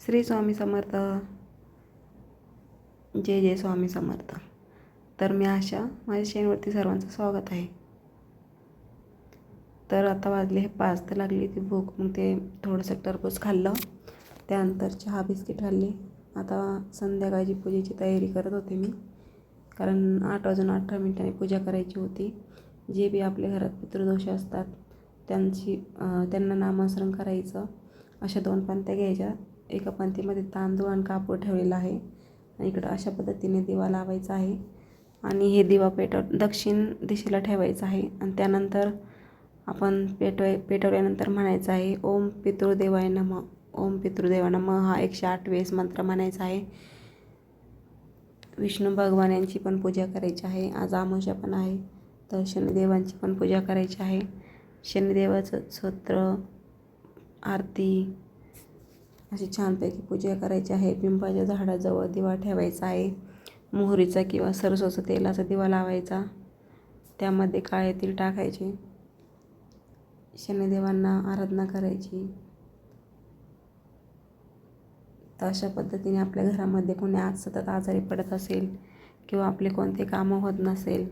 श्री स्वामी समर्थ. जय जय स्वामी समर्थ. तर मी आशा माझ्या शेणवरती सर्वांचं स्वागत आहे. तर आता वाजले हे पाच तर लागली ती भूक. मग ते थोडंसं टरबूज खाल्लं. त्यानंतर चहा बिस्किट खाल्ली. आता संध्याकाळची पूजेची तयारी करत होते मी. कारण आठ वाजून अठरा मिनिटांनी पूजा करायची होती. जे बी आपल्या घरात पितृदोष असतात त्यांची त्यांना नामस्मरण करायचं. अशा दोन पंत्या घ्यायच्या. एका पंथीमध्ये तांदूळ आणि कापूर ठेवलेला आहे. आणि इकडं अशा पद्धतीने दिवा लावायचा आहे. आणि हे दिवा पेटव दक्षिण दिशेला ठेवायचा आहे. आणि त्यानंतर आपण पेटवाय पेटवल्यानंतर म्हणायचं आहे ओम पितृदेवाय नम. ओम पितृदेवाय नम हा एकशे आठ वेळेस मंत्र म्हणायचा आहे. विष्णू भगवान यांची पण पूजा करायची आहे. आज आमोशा पण आहे. तर शनिदेवांची पण पूजा करायची आहे. शनिदेवाचं स्तोत्र आरती अशी छानपैकी पूजा करायची आहे. पिंपाच्या झाडाजवळ दिवा ठेवायचा आहे. मोहरीचा किंवा सरसोचा तेलाचा दिवा लावायचा. त्यामध्ये काळे तेल टाकायचे. शनिदेवांना आराधना करायची. तर अशा पद्धतीने आपल्या घरामध्ये कोणी आज सतत आजारी पडत असेल किंवा आपले कोणते कामं होत नसेल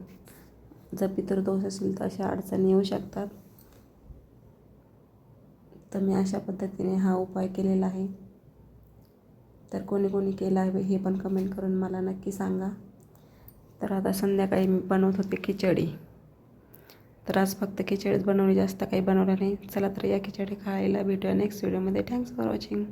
जर पितृदोष असेल तर अशा अडचणी येऊ शकतात. तर मी अशा पद्धतीने हा उपाय केलेला आहे. तर कोणी कोणी केला आहे हे पण कमेंट करून मला नक्की सांगा. तर आता संध्याकाळी मी बनवत होते खिचडी. तर आज फक्त खिचडीच बनवली जास्त काही बनवलं नाही. चला तर या खिचडी खायला भेटूया नेक्स्ट व्हिडिओमध्ये थँक्स फॉर वॉचिंग